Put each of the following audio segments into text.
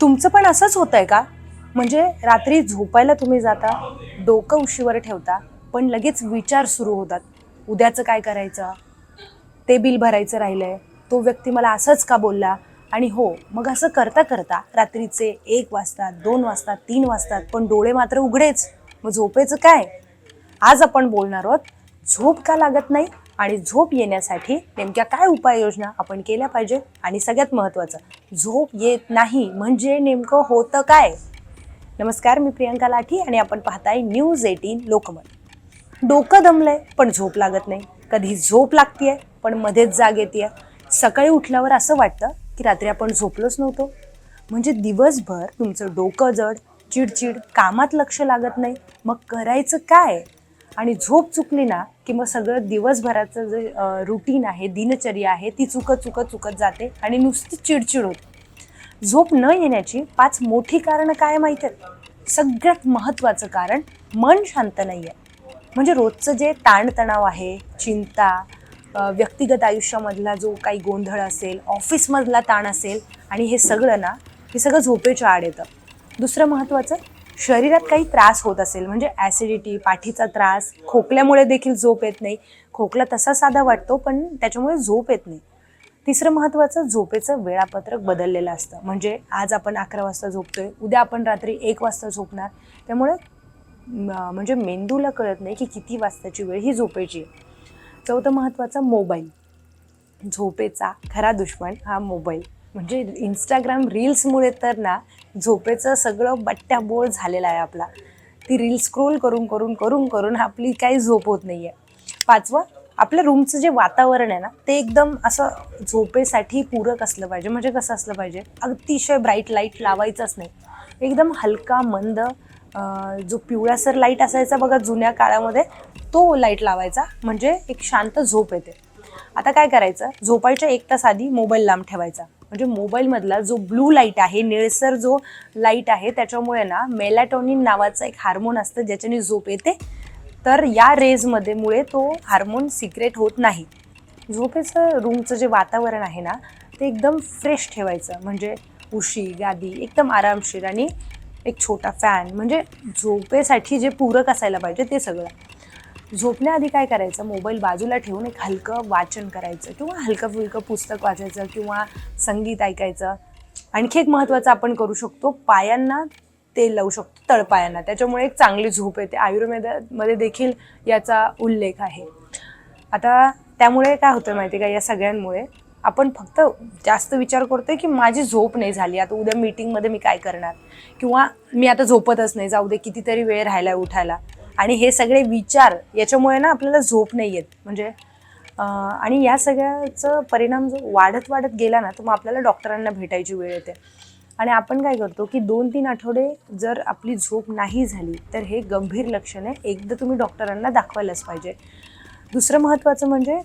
तुमचं पण असंच होतंय का? म्हणजे रात्री झोपायला तुम्ही जाता डोकं उशीवर ठेवता पण लगेच विचार सुरू होतात. उद्याचं काय करायचं? ते बिल भरायचं राहिलंय. तो व्यक्ती मला असंच का बोलला? आणि हो मग असं करता करता रात्रीचे एक वाजतात दोन वाजतात तीन वाजतात पण डोळे मात्र उघडेच. मग झोपेचं काय? आज आपण बोलणार आहोत झोप का लागत नाही? आणि झोप येण्यासाठी नेमक्या काय उपाययोजना आपण केल्या पाहिजे? आणि सगळ्यात महत्त्वाचं झोप येत नाही म्हणजे नेमकं होतं काय? नमस्कार मी प्रियंका लाठी आणि आपण पाहताय न्यूज एटीन लोकमत. डोकं दमलंय पण झोप लागत नाही. कधी झोप लागतीये पण मध्येच जाग येते सकाळी उठल्यावर असं वाटतं की रात्री आपण झोपलोच नव्हतो. म्हणजे दिवसभर तुमचं डोकं जड चिडचिड कामात लक्ष लागत नाही. मग करायचं काय? आणि झोप चुकली ना की मग सगळं दिवसभराचं जे रुटीन आहे दिनचर्या आहे ती चुकत चुकत चुकत जाते आणि नुसती चिडचिड होते. झोप न येण्याची पाच मोठी कारणं काय माहीत आहेत? सगळ्यात महत्त्वाचं कारण मन शांत नाही आहे म्हणजे रोजचं जे ताणतणाव आहे चिंता व्यक्तिगत आयुष्यामधला जो काही गोंधळ असेल ऑफिसमधला ताण असेल आणि हे सगळं ना हे सगळं झोपेच्या आड येतं. दुसरं महत्त्वाचं शरीरात काही त्रास होत असेल म्हणजे ॲसिडिटी पाठीचा त्रास खोकल्यामुळे देखील झोप येत नाही. खोकला तसा साधा वाटतो पण त्याच्यामुळे झोप येत नाही. तिसरं महत्त्वाचं झोपेचं वेळापत्रक बदललेलं असतं. म्हणजे आज आपण अकरा वाजता झोपतोय उद्या आपण रात्री एक वाजता झोपणार. त्यामुळे म्हणजे मेंदूला कळत नाही की किती वाजताची वेळ ही झोपेची आहे. चौथं महत्त्वाचं मोबाईल. झोपेचा खरा दुश्मन हा मोबाईल. म्हणजे इंस्टाग्राम रील्समुळे तर ना झोपेचं सगळं बट्ट्याबोळ झालेला आहे आपला. ती रील स्क्रोल करून करून करून करून आपली काही झोप होत नाही आहे पाचवं आपल्या रूमचं जे वातावरण आहे ना ते एकदम असं झोपेसाठी पूरक असलं पाहिजे. म्हणजे कसं असलं पाहिजे? अतिशय ब्राईट लाइट लावायचंच नाही. एकदम हलका मंद जो पिवळासर लाइट असायचा बघा जुन्या काळामध्ये तो लाइट लावायचा. म्हणजे एक शांत झोप येते. आता काय करायचं? झोपायच्या एक तास आधी मोबाईल लांब ठेवायचा. म्हणजे मोबाईलमधला जो ब्लू लाइट आहे निळसर जो लाइट आहे त्याच्यामुळे ना मेलॅटॉनिन नावाचं एक हार्मोन असतं ज्याच्याने झोप येते. तर या रेजमध्ये मुळे तो हार्मोन सिक्रेट होत नाही. झोपेचं रूमचं जे वातावरण आहे ना ते एकदम फ्रेश ठेवायचं. म्हणजे उशी गादी एकदम आरामशीर आणि एक छोटा फॅन. म्हणजे झोपेसाठी जे पूरक असायला पाहिजे ते सगळं. झोपण्याआधी काय करायचं? मोबाईल बाजूला ठेवून एक हलकं वाचन करायचं किंवा हलकं फुलकं पुस्तक वाचायचं किंवा संगीत ऐकायचं. आणखी एक महत्त्वाचं आपण करू शकतो पायांना तेल लावू शकतो तळपायांना. त्याच्यामुळे एक चांगली झोप येते. आयुर्वेदामध्ये देखील याचा उल्लेख आहे. आता त्यामुळे काय होतं माहिती आहे का? या सगळ्यांमुळे आपण फक्त जास्त विचार करतोय की माझी झोप नाही झाली. आता उद्या मीटिंगमध्ये मी काय करणार? किंवा मी आता झोपतच नाही. जाऊ दे कितीतरी वेळ राहिला उठायला. आणि हे सगळे विचार याच्यामुळे ना आपल्याला झोप नाही येत. म्हणजे आणि या सगळ्याचं परिणाम जो वाढत वाढत गेला ना तर मग आपल्याला डॉक्टरांना भेटायची वेळ येते. आणि आपण काय करतो की दोन तीन आठवडे जर आपली झोप नाही झाली तर हे गंभीर लक्षण आहे एकदा तुम्ही डॉक्टरांना दाखवायलाच पाहिजे. दुसरं महत्त्वाचं म्हणजे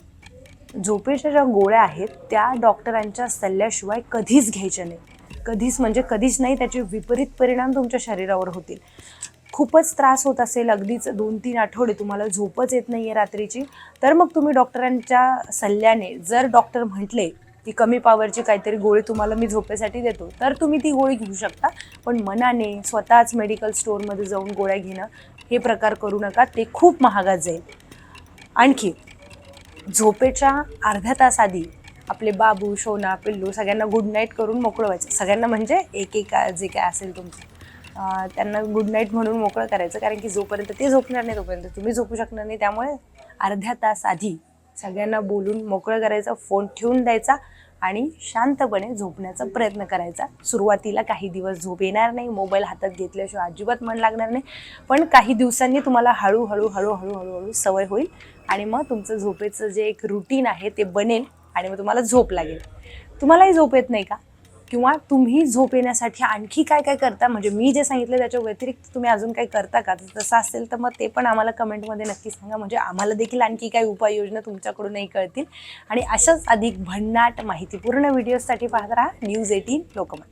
झोपेच्या ज्या गोळ्या आहेत त्या डॉक्टरांच्या सल्ल्याशिवाय कधीच घ्यायच्या नाही कधीच म्हणजे कधीच नाही त्याचे विपरीत परिणाम तुमच्या शरीरावर होतील. खूपच त्रास होत असेल. अगदीच दोन तीन आठवडे तुम्हाला झोपच येत नाही आहे रात्रीची. तर मग तुम्ही डॉक्टरांच्या सल्ल्याने जर डॉक्टर म्हटले की कमी पावरची काहीतरी गोळी तुम्हाला मी झोपेसाठी देतो तर तुम्ही ती गोळी घेऊ शकता. पण मनाने स्वतःच मेडिकल स्टोअरमध्ये जाऊन गोळ्या घेणं हे प्रकार करू नका. ते खूप महागात जाईल. आणखी झोपेच्या अर्ध्या तास आधी आपले बाबू शोना पिल्लू सगळ्यांना गुड नाईट करून मोकळं व्हायचं. सगळ्यांना म्हणजे एक एक जे काय असेल तुमचं. त्यांना गुड नाईट म्हणून मोकळं करायचं कारण की जोपर्यंत ते झोपणार नाही तोपर्यंत तुम्ही झोपू शकणार नाही. त्यामुळे अर्ध्या तास आधी सगळ्यांना बोलून मोकळं करायचं फोन ठेवून द्यायचा आणि शांतपणे झोपण्याचा प्रयत्न करायचा. सुरुवातीला काही दिवस झोप येणार नाही मोबाईल हातात घेतल्याशिवाय अजिबात मन लागणार नाही. पण काही दिवसांनी तुम्हाला हळूहळू हळूहळू हळूहळू सवय होईल आणि मग तुमचं झोपेचं जे एक रुटीन आहे ते बनेल आणि मग तुम्हाला झोप लागेल. तुम्हालाही झोप येत नाही का? किंवा तुम्ही झोप येण्यासाठी आणखी काय काय करता? म्हणजे मी जे सांगितलं त्याच्या व्यतिरिक्त तुम्ही अजून काही करता का? तसं असेल तर मग ते पण आम्हाला कमेंटमध्ये नक्की सांगा. म्हणजे आम्हाला देखील आणखी काही उपाययोजना तुमच्याकडूनही कळतील. आणि अशाच अधिक भन्नाट माहितीपूर्ण व्हिडिओजसाठी पाहत राहा. News eighteen Lokmat.